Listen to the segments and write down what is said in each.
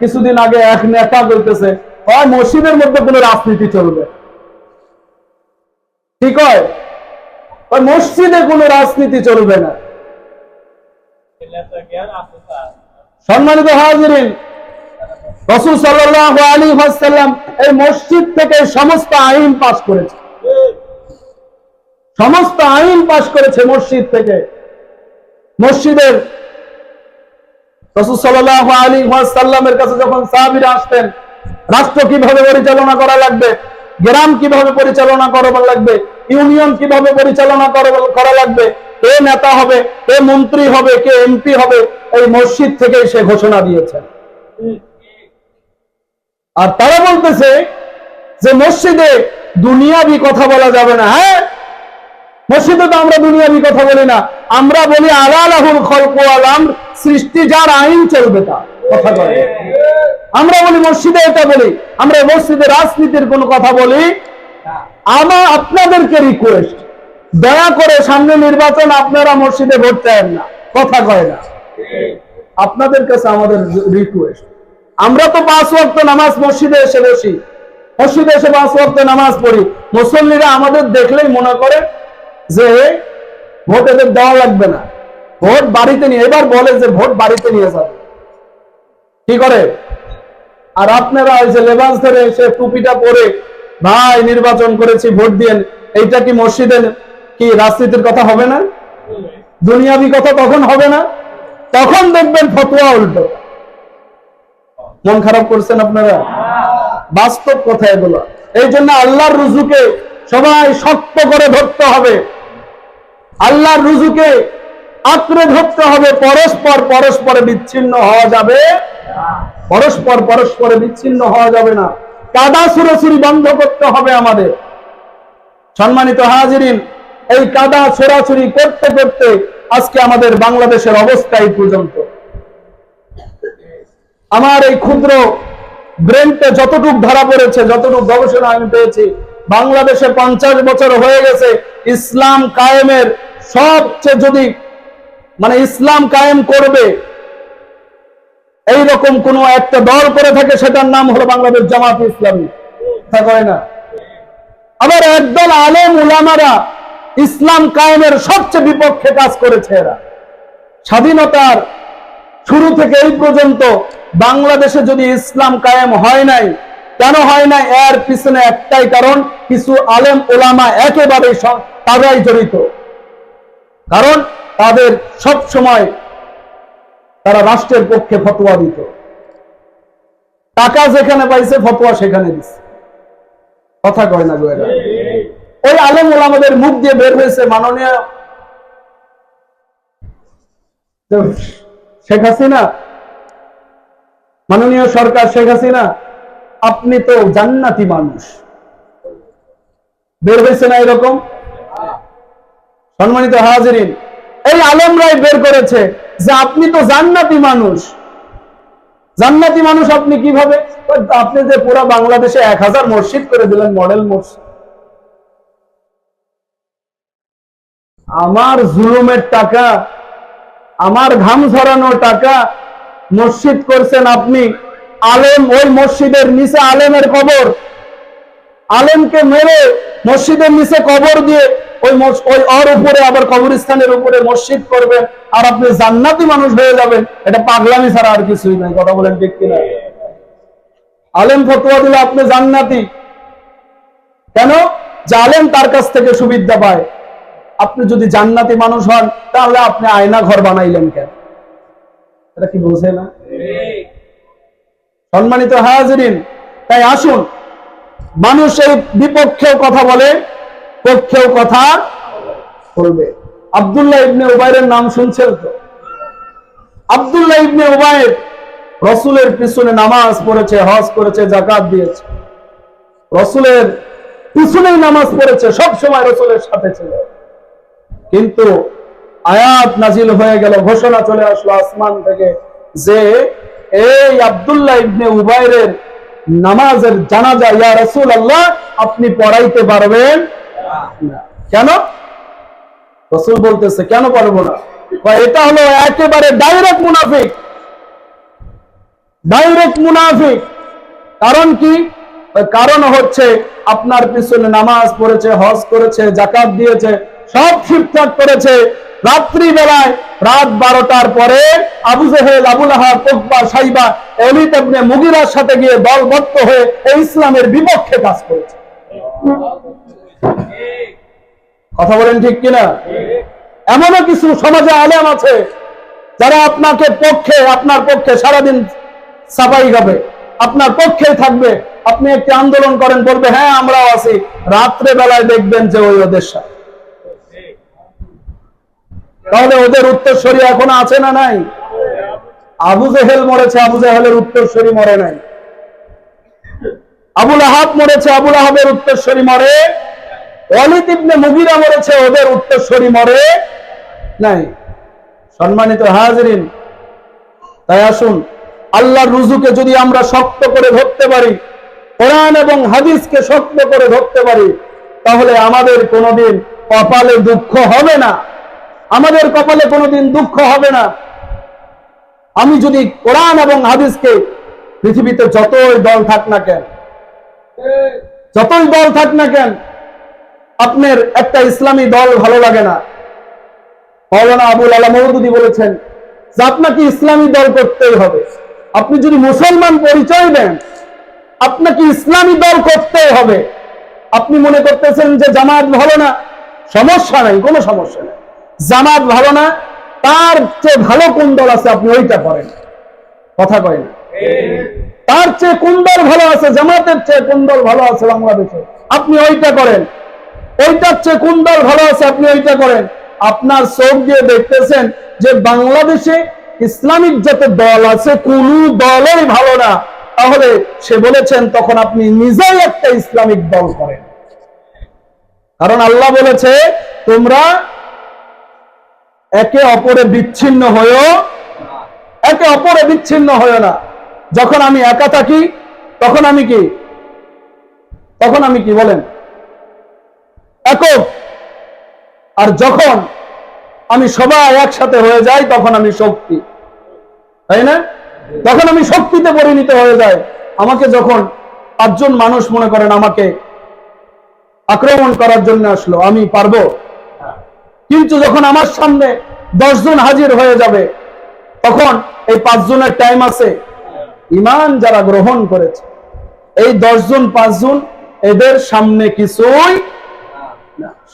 কিছুদিন আগে এক নেতা বলতেছে হয় মসজিদের মধ্যে কোনো রাজনীতি চলবে। ঠিক হয় মসজিদে কোনো রাজনীতি চলবে না। সম্মানিত হাজিরিন, রসুল সাল্লাহ আলী হাসাল্লাম এই মসজিদ থেকে সমস্ত আইন পাশ করেছে। সমস্ত আইন পাশ করেছে মসজিদ থেকে। মসজিদের রসুল কাছে যখন আসতেন, রাষ্ট্র কীভাবে পরিচালনা করা লাগবে, গ্রাম কীভাবে পরিচালনা লাগবে, ইউনিয়ন কীভাবে পরিচালনা করা লাগবে, কে নেতা হবে, কে মন্ত্রী হবে, কে এমপি হবে, এই মসজিদ থেকে সে ঘোষণা দিয়েছেন। আর তারা বলতেছে যে মসজিদে দুনিয়াবি কথা বলা যাবে না হ্যাঁ? মসজিদে তো আমরা দুনিয়াবি কথা বলি না। আমরা বলি, আলালাহুল খলক আলাম সৃষ্টি যার আইন চলবে তা। কথা বলে। আমরা বলি, মসজিদে এটা বলি। আমরা মসজিদে রাজনীতির কোন কথা বলি। আমার আপনাদেরকে রিকোয়েস্ট দয়া করে সামনে নির্বাচন, আপনারা মসজিদে ভোট চান না। কথা কয় না। আপনাদের কাছে আমাদের রিকোয়েস্ট আমরা তো পাঁচ ওয়াক্ত নামাজ মসজিদে এসে বসি। মসজিদে এসে পাঁচ ওয়াক্ত নামাজ পড়ি। মুসল্লিরা আমাদের দেখলেই মনে করে যে ভোট এদের দেওয়া লাগবে না। ভোট বাড়িতে নিয়ে এবার বলে যে ভোট বাড়িতে নিয়ে যাবে। কি করে? আর আপনারা ওই যে লেবাস ধরে এসে টুপিটা পরে, ভাই, নির্বাচন করেছি, ভোট দিয়েন। এইটা কি মসজিদের কি রাজনীতির কথা হবে না? দুনিয়াবি কথা তখন হবে না? তখন দেখবেন ফতোয়া উল্টো। মন খারাপ করছেন আপনারা? বাস্তব কথা এগুলো। এই জন্য আল্লাহর রুজুকে সবাই শক্ত করে ধরতে হবে। আল্লাহর রুজুকে আঁকড়ে ধরতে হবে, পরস্পর পরস্পরে বিচ্ছিন্ন হওয়া যাবে পরস্পর পরস্পরে বিচ্ছিন্ন হওয়া যাবে না। কাদা সুরসুরি বন্ধ করতে হবে আমাদের। সম্মানিত হাজিরিন, এই কাদা ছোড়াছুরি করতে করতে আজকে আমাদের বাংলাদেশের অবস্থা এই পর্যন্ত। আমার এই ক্ষুদ্র ব্রেনতে যতটুক ধরা পড়েছে, যতটুক গবেষণা আমি পেয়েছি, বাংলাদেশে পঞ্চাশ বছর হয়ে গেছে ইসলাম কায়েমের সবচেয়ে যদি মানে ইসলাম কায়েম করবে এই রকম কোন একটা দল করে থাকে, সেটার নাম হলো বাংলাদেশ জামাত ইসলামী। তা কয় না? আবার একদল আলেম উলামারা ইসলাম কায়েমের সবচেয়ে বিপক্ষে কাজ করেছে এরা। স্বাধীনতার শুরু থেকে এই পর্যন্ত বাংলাদেশে যদি ইসলাম কায়েম হয় নাই, কেন হয় নাই? এর পিছনে একটাই কারণ, কিছু আলেম ওলামা একেবারে তারাই জড়িত। কারণ তাদের সব সময় তারা রাষ্ট্রের পক্ষে ফতোয়া দিত। টাকা যেখানে পাইছে, ফতোয়া সেখানে দিচ্ছে কথা কয় না গো এরা ওই আলেম ওলামাদের মুখ দিয়ে বের হয়েছে মাননীয় শেখ হাসিনা। মাননীয় সরকার শেখ হাসিনা, আপনি তো জান্নাতি মানুষ। বের হয়েছে না এরকম? সম্মানিত হাজিরিন, এই আলমরাই বের করেছে যে আপনি তো জান্নাতি মানুষ। জান্নাতি মানুষ আপনি কীভাবে? আপনি যে পুরো বাংলাদেশে এক হাজার মসজিদ করে দিলেন, মডেল মসজিদ। আমার জুলুমের টাকা, আমার ঘাম ঝরানো টাকা মসজিদ করছেন আপনি। আলেম, ওই মসজিদের নিচে আলেমের কবর। আলেমকে মেরে মসজিদের নিচে কবর দিয়ে ওই ওই ওর উপরে আবার কবরস্থানের উপরে মসজিদ করবেন আর আপনি জান্নাতি মানুষ হয়ে যাবেন। এটা পাগলামি ছাড়া আর কিছুই নাই, কথা বলেন ঠিক কিনা? আলেম ফতোয়া দিলে আপনি জান্নাতি। কেন? যে আলেম তার কাছ থেকে সুবিধা পায়। আপনি যদি জান্নাতি মানুষ হন, তাহলে আপনি আয়না ঘর বানাইলেন কেন? এটা কি বোঝে না? সম্মানিত হাজিরিন, তাই আসুন। মানুষ এই বিপক্ষেও কথা বলে, পক্ষেও কথা বলবে। আব্দুল্লাহ ইবনে উবাইরের নাম শুনছেন তো? আব্দুল্লাহ ইবনে উবাইর রসুলের পিছনে নামাজ পড়েছে, হজ করেছে জাকাত দিয়েছে। রসুলের পিছনেই নামাজ পড়েছে সব সময় রসুলের সাথে ছিল। কিন্তু আয়াত নাজিল হয়ে গেল, ঘোষণা চলে আসলো আসমান থেকে যে, এই আব্দুল্লাহ ইবনে উবাইরের নামাজের জানাজা, ইয়া রাসূল আল্লাহ আপনি পড়াইতে পারবেন কেন? রসুল বলতেছে, কেন পারব না? এটা হলো একেবারে ডাইরেক্ট মুনাফিক। ডাইরেক্ট মুনাফিক। কারণ কি? কারণ হচ্ছে, আপনার পিছনে নামাজ পড়েছে, হজ করেছে জাকাত দিয়েছে, সব ঠিকঠাক করেছে রাত্রি বেলায় রাত বারোটার পরে আবু জেহেল আবুল আহাব তোকবা সাইবা এলিত ইবনে মুগিরার সাথে গিয়ে দলবদ্ধ হয়ে এই ইসলামের বিপক্ষে কাজ করেছে। কথা বলেন ঠিক কিনা? এমনও কিছু সমাজে আলেম আছে যারা আপনাকে পক্ষে, আপনার পক্ষে সারাদিন সাফাই গাবে আপনার পক্ষে থাকবে, আপনি একটি আন্দোলন করেন, বলবে হ্যাঁ আমরাও আছি। রাত্রে বেলায় দেখবেন যে ওই ওদের সাথে। তাহলে ওদের উত্তরসূরি এখন আছে না নাই? আবু জেহেল মরেছে, আবু জেহেলের উত্তরসূরি মরে নাই। আবুল আহাব মরেছে আবুল আহাবের উত্তরসূরি মরে অলিদ ইবনে মুগিরা মরেছে, ওদের উত্তরসূরি মরে নাই। সম্মানিত হাজরিন, তাই আসুন, আল্লাহর রুজুকে যদি আমরা শক্ত করে ধরতে পারি, কোরআন এবং হাদিসকে শক্ত করে ধরতে পারি, তাহলে আমাদের কোনোদিন কপালে দুঃখ হবে না। আমাদের কপালে কোনোদিন দুঃখ হবে না। আমি যদি কোরআন এবং হাদিসকে পৃথিবীতে যতই দল থাক না কেন, যতই দল থাক না কেন, আপনার একটা ইসলামী দল ভালো লাগে না। মৌলানা আবুল আলা মৌদুদি বলেছেন যে আপনাকে ইসলামী দল করতেই হবে। আপনি যদি মুসলমান পরিচয় দেন, আপনাকে ইসলামী দল করতেই হবে। আপনি মনে করতেছেন যে জামাত ভালো না, সমস্যা নাই, কোনো সমস্যা নেই। জামাত ভালো না, তার চেয়ে ভালো কোন দল আছে আপনি ওইটা করেন। কথা কয় তার চেয়ে কোন দল ভালো আছে, জামাতের চেয়ে কোন দল ভালো আছে বাংলাদেশে? আপনি ওইটা করেন। ওইটার চেয়ে কোন দল ভালো আছে, আপনি ওইটা করেন। আপনার চোখ দিয়ে দেখতেছেন যে বাংলাদেশে ইসলামিক যত দল আছে, কোন দলই ভালো না। তাহলে সে বলেছেন, তখন আপনি নিজেই একটা ইসলামিক দল করেন। কারণ আল্লাহ বলেছে, তোমরা একে অপরে বিচ্ছিন্ন হয়েও একে অপরে বিচ্ছিন্ন হয়েও না। যখন আমি একা থাকি, তখন আমি কি? তখন আমি কি বলেন? একক। আর যখন আমি সবাই একসাথে হয়ে যাই, তখন আমি শক্তি। তাই না? তখন আমি শক্তিতে পরিণত হয়ে যায় আমাকে যখন পাঁচজন মানুষ মনে করেন আমাকে আক্রমণ করার জন্য আসলো, আমি পারব? কিন্তু যখন আমার সামনে দশজন হাজির হয়ে যাবে, তখন এই পাঁচজনের টাইম আছে ইমান যারা গ্রহণ করেছে। এই দশজন, পাঁচজন এদের সামনে কিছুই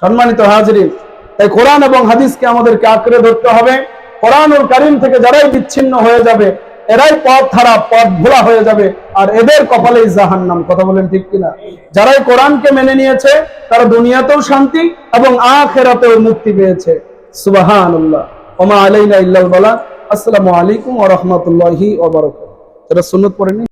সম্মানিত হাজরিন, তাই কোরআন এবং হাদিসকে আমাদেরকে আঁকড়ে ধরতে হবে। কোরআনুল কারিম থেকে যারাই বিচ্ছিন্ন হয়ে যাবে এরাই পথ হারা পথ ভোলা হয়ে যাবে। আর এদের কপালেই জাহান্নাম, কথা বলেন ঠিক কিনা? যারাই কোরআনকে মেনে নিয়েছে, তারা দুনিয়াতেও শান্তি এবং আখেরাতেও মুক্তি পেয়েছে। সুবাহানুল্লাহ। ওমা আলাইনা ইল্লাল বালা। আসসালামু আলাইকুম ওয়া রাহমাতুল্লাহি ওয়া বারাকাতুহু। যারা সুন্নত পড়েনি